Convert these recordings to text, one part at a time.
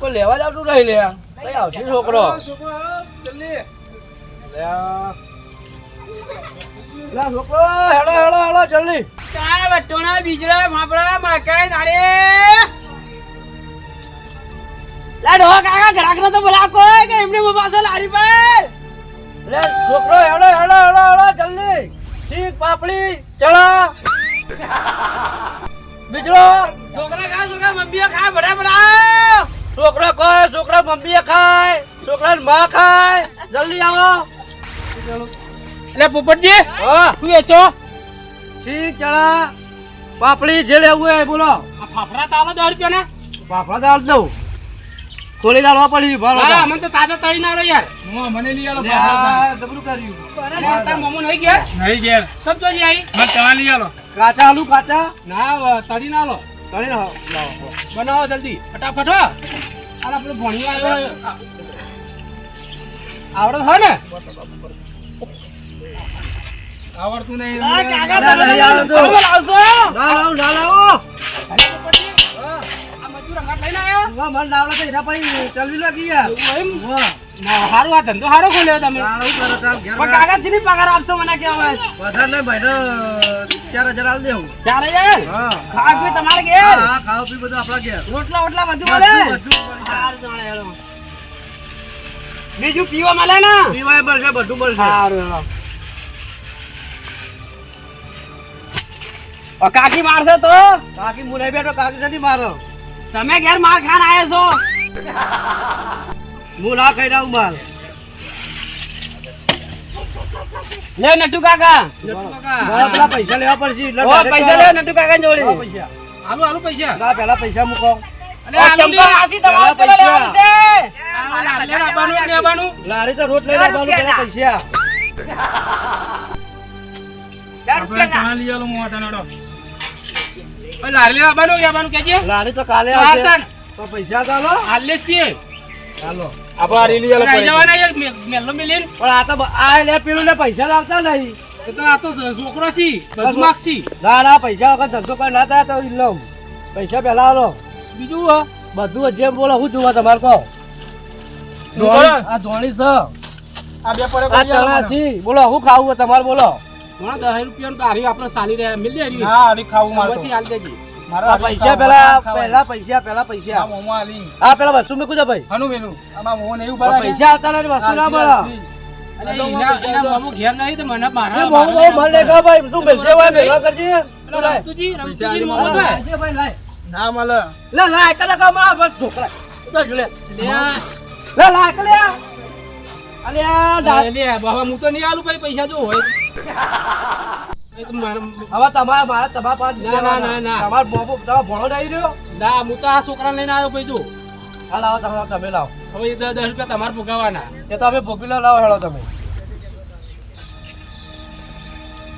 કોઈ લેવા જતું નહીં લે. આવશે છોકરો લે. છોકરો, હેડો જલ્દી. ચા વટોણા, બીજડા ફાફડા માકાય દાડે લા ડો કાકા ગ્રાહક તો બોલા કોઈ કે એમને પાસે લારી પર. લે છોકરો હેડો હેડો હેડો હેડો જલ્દી. ઠીક પાપડી ચડા બીજડો છોકરા ખા છોકરા મમ્મીઓ ખા બડા બડા છોકરો કોઈ છોકરા મમ્મી ખાય છોકરા માં ખાય. જલ્દી આવો. એટલે પોપટજી હા. તું વેચો? ઠીક ચડા પાપડી જે લેવું એ બોલો. ફાફડા તાલો દસ રૂપિયા ને ફાફડા તાલ દઉં. ખોલી દાળ પડી ભાડો હા મને તો તાજા તળી ના રહ્યો યાર. મને લઈ આલો જબરું કર્યું અરે તાર મોમો નહીં ગયા નહીં ઘેર. સબ તો મને લઈ આલો. કાચા આલુ કાચા? ના તળી ના લો કરી લાવો લાવો બનાવો જલ્દી. ફટાફટ હો. ભણી આવ્યો આવડે છે ને? આવડતું નહીં. ના, ના લાવો અરે આ લઈને આવ્યો? વાહ, મને નાવડા તો એના પછી ચલવી લાગી યાર. એમ? વાહ. ના, આ ધંધો હારો ખોલ્યો તમે. ના, કરો તાર ઘેર પણ કાકા છે પગાર આપશો મને કે હવે? વધારે નહીં ભાઈ ને ચાર હજાર દેવું. ચાર હા. ખાવા પીવા તમારે ઘેર? હા ખાવા પી બધું આપણા ઘેર. રોટલા વોટલા બધું મળે? બધું બધું મળી. જાય. હારું જાણે હેલો. બીજું પીવા મળે ને? પીવા મળશે બધું મળશે. સારું હેલો. કાકી મારશે તો? કાકી નહીં બેઠો કાકી નથી મારો તમે ઘેર માર ખાન આયા છો? હું ના ખાઈ રહું માલ લે નટુ કાકા. મારા પેલા પૈસા લેવા પડશે એટલે પૈસા લે નટુ કાકા જોડી. પૈસા. આલુ આલુ પૈસા. ના પેલા પૈસા મૂકો. લારી તો રોટ લઈ લેવાનું પેલા પૈસા. લારી આવવાનું આવવાનું કેજે લારી તો કાલે આવશે તો પૈસા ચાલો આલો. હાલે છીએ ચાલો. આપણે આ લઈ આલો આઈ જવાના મેલ્લો મેલીન. પણ આ તો આ લે પેલું ને પૈસા લાવતા નહીં. એ તો આ તો છોકરો છી બધું માગશી ના ના પૈસા વગર ધંધો કોઈ ના થાય તો લઉં. પૈસા પહેલા આલો. બીજું હો. બધું જેમ બોલો હું જોવા તમારે કહો. આ ધોણી છે. આ બે પડે આ ચણા છી બોલો હું ખાવું તમારે બોલો. ઘણા દસ રૂપિયા તો હારી આપણે ચાલી રહ્યા. મિલ દે હરી. હા આલી ખાવું મારે તો. હાલ દેજે. મારે પૈસા પેલા પેલા પેલા હા પેલા વસ્તુ મૂકું છો ભાઈ. હનું? આમાં એવું આવતા નથી વસ્તુ ના ના મળે. લે છોકરા લે. લે બાબા હું તો નહીં આલું ભાઈ જો હોય. હવે તમારા મારા તમારા પાંચ ના, ના, ના, ના. તમારો મોબો તમારો ભણો જ રહ્યો? ના હું તો આ છોકરાને લઈને આવ્યો ભાઈ જો હાલ આવો તમે તમે લાવો. હવે દસ દસ રૂપિયા તમારે ભોગવવાના. એ તો અમે ભોગવી લો લાવો હેળો તમે.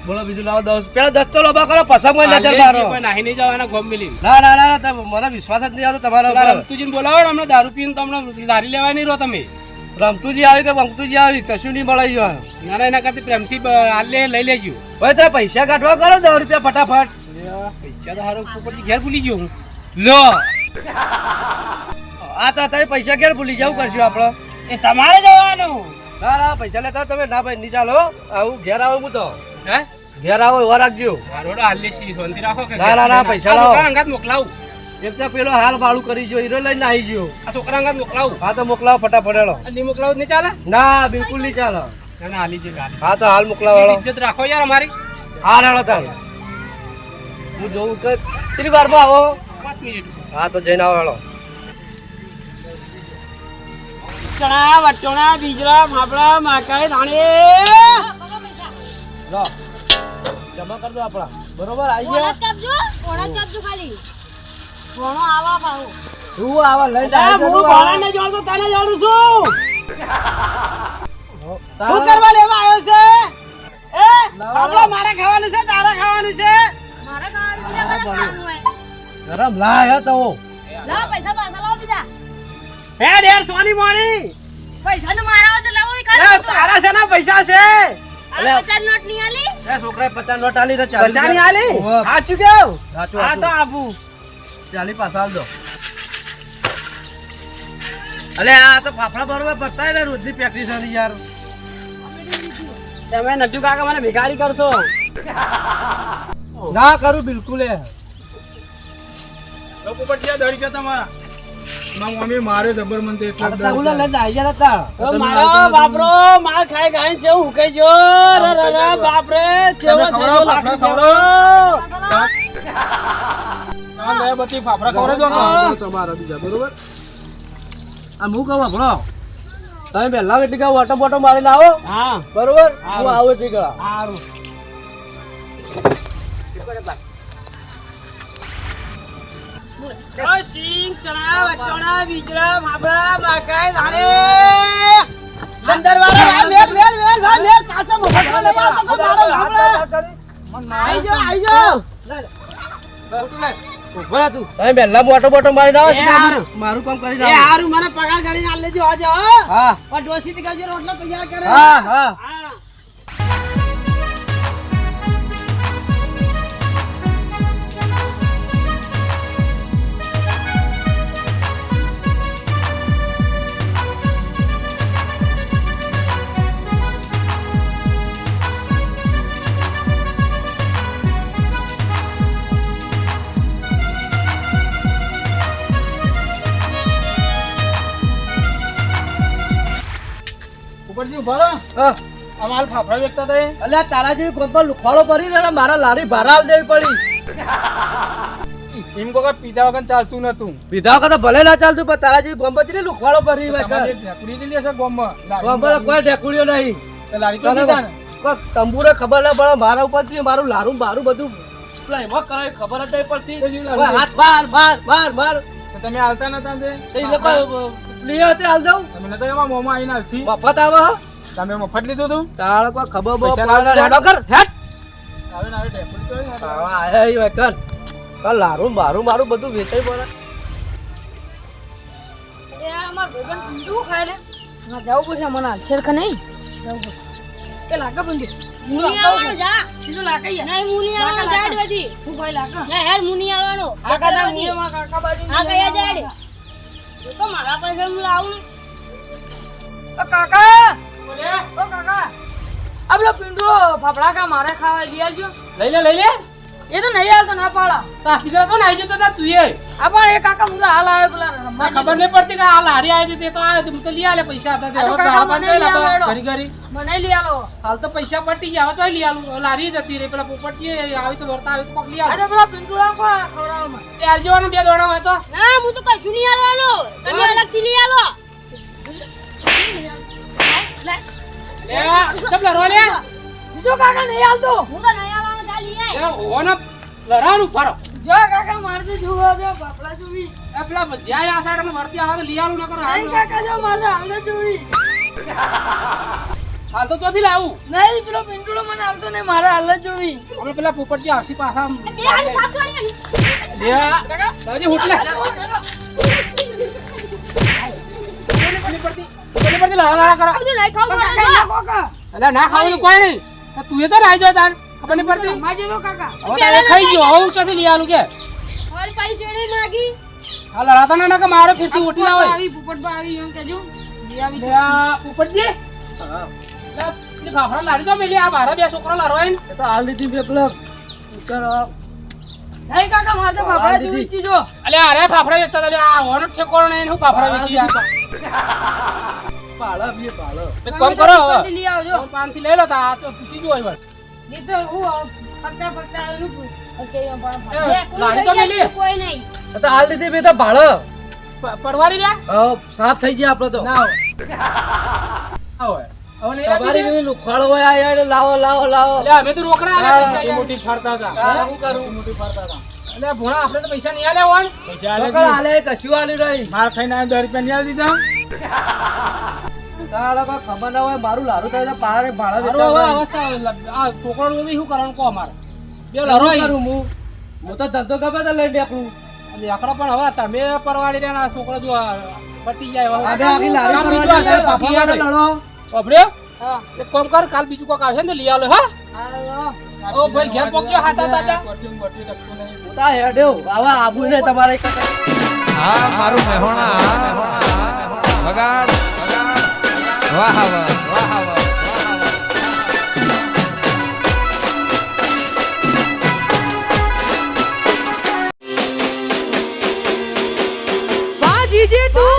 બોલો બીજું લાવો દસ પેલા દસ તો લોબા કરો પસંદ નજર મારો. નાહી નહીં જવાના ગોમ મિલી ના ના ના ના મને વિશ્વાસ જ નહીં આવતો તમારો પેલા બોલાવો હમણાં દારૂ પીને તમને દારી લેવા નહીં રહો તમે. રમતુજી આવી કે વંકતુજી આવી કશું નહીં મળી ઈયોને. ના ના એના કરતી પ્રેમથી હાલ લઈ લેજો. ભાઈ તમે પૈસા કાઢવા કરો દસ રૂપિયા ફટાફટ. પૈસા તો હારો ઉપરથી ઘેર ભૂલી ગયો હું. લો. આ તો તમે પૈસા ઘેર ભૂલી જવું કરશું આપણે. એ તમારે જવાનું. ના ના પૈસા લેતા તમે. ના ભાઈ નહીં ચાલો. આવું ઘેર આવો હું તો. હે? ઘેર આવો એવા રાખજો. મારોડો હાલ લેશી. શાંતિ રાખો ના, ના, ના, પૈસા લાવો. અંગાત મોકલાવું? એક તો પેલો હાલ વાળું કરી જો હીરો લઈને આવી ગયો. આ છોકરા અંગાત મોકલાવું? હા તો મોકલાવો ફટાફટ આ નહીં મોકલાવું નહીં ચાલે? ના બિલકુલ નહીં ચાલો. ના હાલી હાલી હા તો હાલ મોકલાવો વાળો ઇજ્જત રાખો યાર અમારી. હાલ હેળો તાર. હું જોઉં કે કેટલી વારમાં આવો? પાંચ મિનિટ. હા તો જઈને આવો હેળો ચણા વટોણા બીજરા ફાફડા મકાઈ ધાણે. લો. જમા કર દો આપણા. બરોબર આવી ઓળખ કાપજો ઓળખ કાપજો ખાલી. ઘણો આવા પાહો હું આવા લઈને આ હું જતો જોડતો તને જોડું છું. શું કરવા લેવા આવ્યો છે? એ લાવો. મારે ખાવાનું છે તારે ખાવાનું છે? મારે ખાવાનું બીજા ઘરે ખાવાનું હોય. ગરમ લાય તો. લાવો પૈસા પાછા લાવો બીજા. હે ડેર સોની મોની પૈસા તો મારા તો લાવો ખાલી લે, તું. તારા પૈસા છે? પચાસ નોટ નહીં આલી. એ પચાસ નોટ આલી તો આલી? સાચું કેવું? હા તો આપું. ચાલી પાછા દો અલે આ તો ફાફડા બરોબર પતાય ને રોજની પ્રેક્ટિસ હતી યાર. તમે નજુ કાકા મને ભિખારી કરશો. ના કરું બિલકુલ એ. લોકો પર જ્યાં દડી ગયા તમારા. મમ્મી મારે જબર મન એટલા તો દર્દ લઈને આવી ગયા હતા. તો મારો બાપરો માર ખાઈ ખાઈ છે ઉકે જો. રે રે રે બાપરે છેવો છેવો લાકડી છેવો તમારા બધી ફાફડા ખવડાવી દો તમારા બીજા બરોબર આ હું કહું તમે પહેલા એટલી કહું ઓટો બોટો મારીને આવો હા બરોબર હું. આવું સારું સિંગ ચણા અંદર વાળા મેલ મેલ મેલ ભાઈ મેલ કાચો મફતમાં લઈ તો મારો આઈ જો આઈ જો ઊભો રહે તું. તમે પહેલા મોટો બોટો મારી એ હારું. મારું કામ કરીને એ આવો હારું મને પગાર ગાડી ના લેજો આજે હા. પણ ડોસી થી રોટલા તૈયાર કરે. હા. હા. ઉપરથી ઊભા રહો. હા. ફાફડા વેચતા હતા અલ્યા તારા જેવી કોઈ પણ લુખવાડો પડી ને મારા લારી ભારા આલ દેવી પડી એમ કહો કે પીધા વગર ચાલતું નતું. પીધા વખત ભલે ના ચાલતું પણ તારા જેવી ગોમબતી ને લુખવાડો પડી ઢેકડી લીધી હશે કોઈ ઢેકુડીઓ નહીં. લારી તો તંબુરે ખબર ના પડે મારા ઉપરથી મારું લારું મારું બધું એમાં કરાય ખબર જ નહીં પડતી. હાથ માર માર માર બાર. તમે આવતા નતા તે? લોકો લઈ તે હાલ દઉં તમે નતો એમાં મોમાં આવીને હાલશી? મફત આવે તમે મફત લીધું તું? તાળ કોઈ ખબર બો હેડો કર હેડ આવે ને આવે ઢેકડી તો આયા ઈ વખત. કાલ લારું મારું મારું બધું વેચાઈ પડે. એ અમાર ભોગન ઊંધું ખાય ને. હા જાવું પડશે મને હાલશે કે નહીં? જવું પડશે. કે લાકા બંધી. મુની આવવાનો જા. સીધું લાકા નહીં મુની આવવાનો જાડ બધી હું ભાઈ લાકા? હેડ મુની આવવાનો. હા ના મુની માં કાકા બાજુ હા કયા જાડ? એ તો મારા પાસે હું લાવું ઓ કાકા! ઓ કાકા! આ પેલો પિંડુરો ફાફડા કા મારે ખાવા લઈ આવજો. લઈ લે લઈ લે. એ તો નહીં આવતો ના પાડા. તા કીધા તો ને જતો તું એ. આ પણ એ કાકા મુલા હાલ આવે પેલા રમવા ખબર નહીં પડતી કે હાલ હારી આવી તો આવ્યો તો લઈ આલે પૈસા હતા તે હવે કાકા ગાળા મને લઈ ઘરી ઘરી મને લઈ આલો. હાલ તો પૈસા પટી ગયા હવે તો લઈ આલું. લારી જતી રહી પેલા પોપટી આવી તો વર્તા આવી તો કોક લઈ આ આલું પેલા પિંડુરા કો ખવડાવો તે આલજો બે દોડા હોય તો. ના હું તો કશું નહીં આલવાનો તમે અલગથી લઈ આલો. લે ચપ લડવા લે? બીજો કાકા નહીં આલતો હું તો નહીં આલવાનો જા આય. એ ઓને લડવાનું ફરો. જો કાકા મારતે જોવા દે બાપડા જુવી. એ પેલા જ્યાં આ સાઈડ વર્તી આવે તો લઈ આલું ન કરો નહીં કાકા જો મારે હાલને જુવી. હાલ તો ચોથી લાવું. નહીં પેલો પિંડુરો મને આવતો નહીં મારે હાલને જોવી. અમે પેલા પોપટજી આવશે પાછા બે હાલ સાફ કરી લે. દાદી હુટ લે કોની પડતી કોની પડતી લાલા લાલા કરો. નહીં ખાવું કાકા કાકા. ના ખાવાનું કોઈ નહીં. તો તું એ તો રાઈ જો તાર ખબર નહીં પડતી? માજે તો કાકા. હવે તારે ખાઈ ગયો. હવે ચોથી લઈ આલું કે? ઓર પાઈ ચેડી માગી. આ લડાતા ના ના કે મારે ફીરતી ઉઠી ના હોય. આવી પુપટબા આવી એમ કેજો લઈ આવી લે આ લે ફાફડા લાડી તો મેલી આ મારા બે છોકરા લારો ને એ તો હાલ દીધી બે પેલા નહીં કાકા મારે તો બાપડા જોવી છે જો અલ્યા અરે ફાફડા વેચતા લ્યા, આ ઓનો ઠેકોણો નહીં હું ફાફડા વેચી આ પાળા બી પાળા. કામ કરો હવે. લઈ આવજો. પાંચથી લઈ લો તા આ તો પૂછી જો હવે નહીં તો હું ફરતા ફરતા આવેલું છું. ઓકે પણ એ, લાડી તો મેલી. કોઈ નહીં. તો હાલ દીધી બે તો ભાડો. સાફ થઈ ગયા આપણે તો. ના હોય. તમારી જેવી લુખવાડો હોય આ યાર લાવો લાવો લાવો. એટલે અમે તો રોકડા આલ્યા પૈસા મોટી ફરતા હતા. હું. કરું? મોટી ફરતા હતા. એટલે ભોણા આપણે તો પૈસા નહીં આલ્યા હોય પૈસા આલે કશું આલ્યું નહીં. માર ખાઈને દસ રૂપિયા નહીં આલી દીધા. કોઈ ખબર ના હોય મારું લારું થાય તો પારે ભાડા આ છોકરાનું શું કરવાનું કહો મારે બે લારો કરું હું? હું તો ધંધો ગમે તો લઈ નીકળું. નીકળો પણ હવે તમે પરવાડી રહ્યા છોકરો જો પટી જાય હવે આખી લારી પરવાડી લડો. ઓફર્યો એક કામ કર કાલ બીજું કોક આવશે ને તો લઈ આવે હા. ઓ ભાઈ ઘેર પોક્યો હાતા તાજા. નહીં તા હેડ્યો. આવા આબુ ને તમારે. હા મારું મહેણા વાહ વાહ વાહ વાહ જીજે ટુ